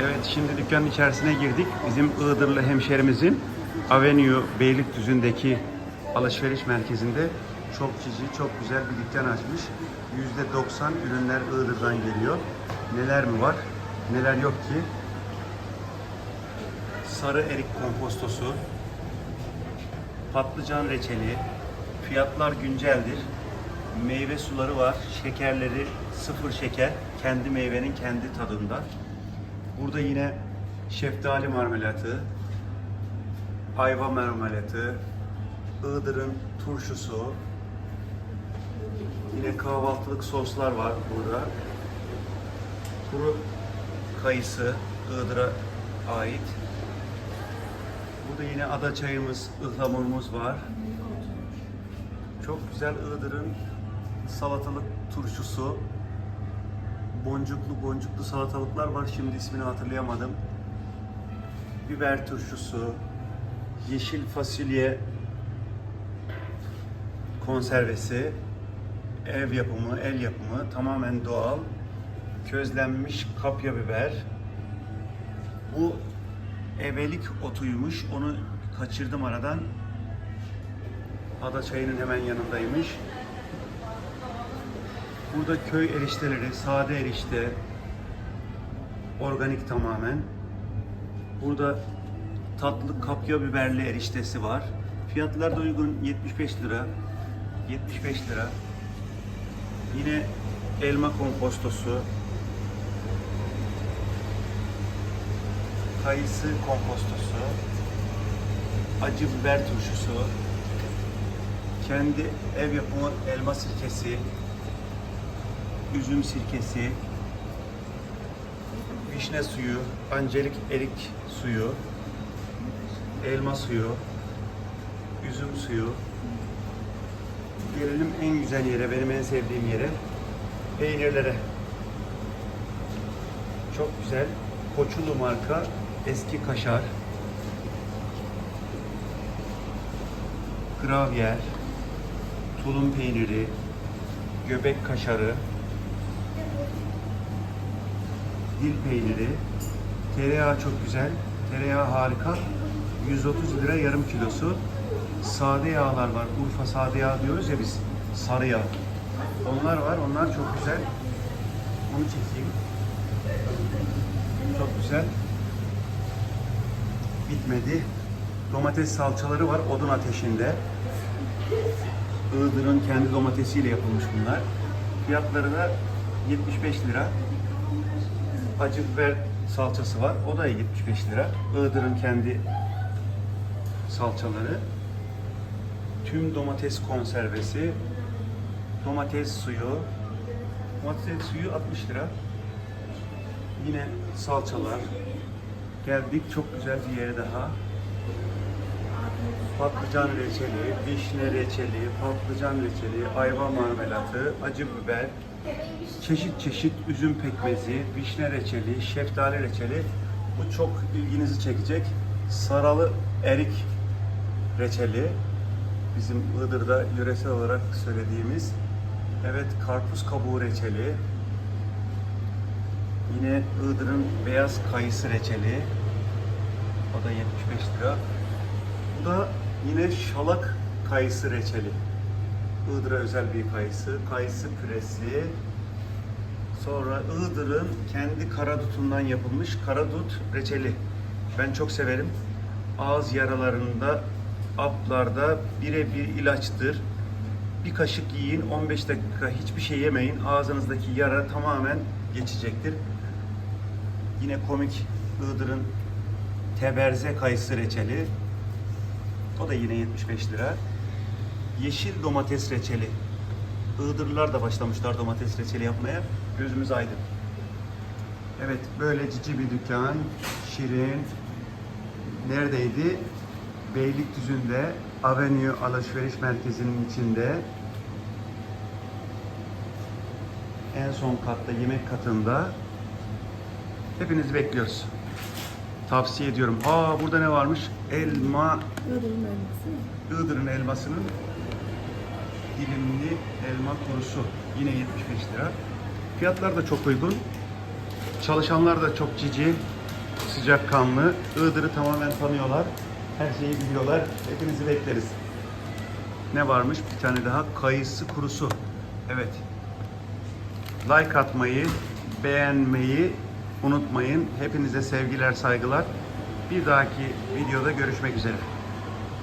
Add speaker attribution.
Speaker 1: Evet şimdi dükkanın içerisine girdik. Bizim Iğdırlı hemşerimizin Avenue Beylikdüzü'ndeki alışveriş merkezinde çok cici, çok güzel bir dükkan açmış. %90 ürünler Iğdır'dan geliyor. Neler mi var, neler yok ki? Sarı erik kompostosu, patlıcan reçeli, fiyatlar günceldir. Meyve suları var, şekerleri sıfır şeker, kendi meyvenin kendi tadında. Burada yine şeftali marmelatı, ayva marmelatı, Iğdır'ın turşusu, yine kahvaltılık soslar var burada. Kuru kayısı Iğdır'a ait. Burada yine ada çayımız, ıhlamurumuz var. Çok güzel Iğdır'ın salatalık turşusu. Boncuklu boncuklu salatalıklar var. Şimdi ismini hatırlayamadım. Biber turşusu, yeşil fasulye konservesi, ev yapımı, el yapımı, tamamen doğal, közlenmiş kapya biber. Bu evelik otuymuş. Onu kaçırdım aradan. Ada çayının hemen yanındaymış. Burada köy erişteleri, sade erişte, organik tamamen. Burada tatlı kapya biberli eriştesi var. Fiyatlar da uygun 75 lira. 75 lira. Yine elma kompostosu, kayısı kompostosu, acı biber turşusu, kendi ev yapımı elma sirkesi, üzüm sirkesi, vişne suyu, ancelik erik suyu, elma suyu, üzüm suyu. Gelelim en güzel yere, benim en sevdiğim yere. Peynirlere. Çok güzel. Koçulu marka eski kaşar. Gravyer, tulum peyniri, göbek kaşarı, dil peyniri, tereyağı çok güzel, tereyağı harika, 130 lira yarım kilosu. Sade yağlar var, Urfa sade yağ diyoruz ya biz, sarı yağ. Onlar var, onlar çok güzel. Onu çekeyim. Çok güzel. Bitmedi. Domates salçaları var odun ateşinde. Iğdır'ın kendi domatesiyle yapılmış bunlar. Fiyatları da 75 lira. Acı biber salçası var. O da 75 lira. Iğdır'ın kendi salçaları. Tüm domates konservesi. Domates suyu. Domates suyu 60 lira. Yine salçalar. Geldik çok güzel bir yere daha. Patlıcan reçeli, vişne reçeli, patlıcan reçeli, ayva marmelatı, acı biber, çeşit çeşit üzüm pekmezi, vişne reçeli, şeftali reçeli. Bu çok ilginizi çekecek. Saralı erik reçeli. Bizim Iğdır'da yöresel olarak söylediğimiz. Evet karpuz kabuğu reçeli. Yine Iğdır'ın beyaz kayısı reçeli. O da 75 lira. Bu da yine şalak kayısı reçeli. Iğdır'a özel bir kayısı. Kayısı püresi. Sonra Iğdır'ın kendi karadutundan yapılmış karadut reçeli. Ben çok severim. Ağız yaralarında, aplarda birebir ilaçtır. Bir kaşık yiyin, 15 dakika hiçbir şey yemeyin. Ağzınızdaki yara tamamen geçecektir. Yine komik Iğdır'ın teberze kayısı reçeli. O da yine 75 lira. Yeşil domates reçeli. Iğdırlılar da başlamışlar domates reçeli yapmaya. Gözümüz aydın. Evet böyle cici bir dükkan. Şirin. Neredeydi? Beylikdüzü'nde Avenue Alışveriş Merkezi'nin içinde en son katta yemek katında hepinizi bekliyoruz. Tavsiye ediyorum. Aa burada ne varmış? Elma
Speaker 2: Iğdır'ın elması.
Speaker 1: Iğdır'ın elmasının dilimli elma kurusu. Yine 75 lira. Fiyatlar da çok uygun. Çalışanlar da çok cici. sıcakkanlı. Iğdır'ı tamamen tanıyorlar. Her şeyi biliyorlar. Hepinizi bekleriz. Ne varmış? Bir tane daha kayısı kurusu. Evet. Like atmayı, beğenmeyi unutmayın. Hepinize sevgiler, saygılar. Bir dahaki videoda görüşmek üzere.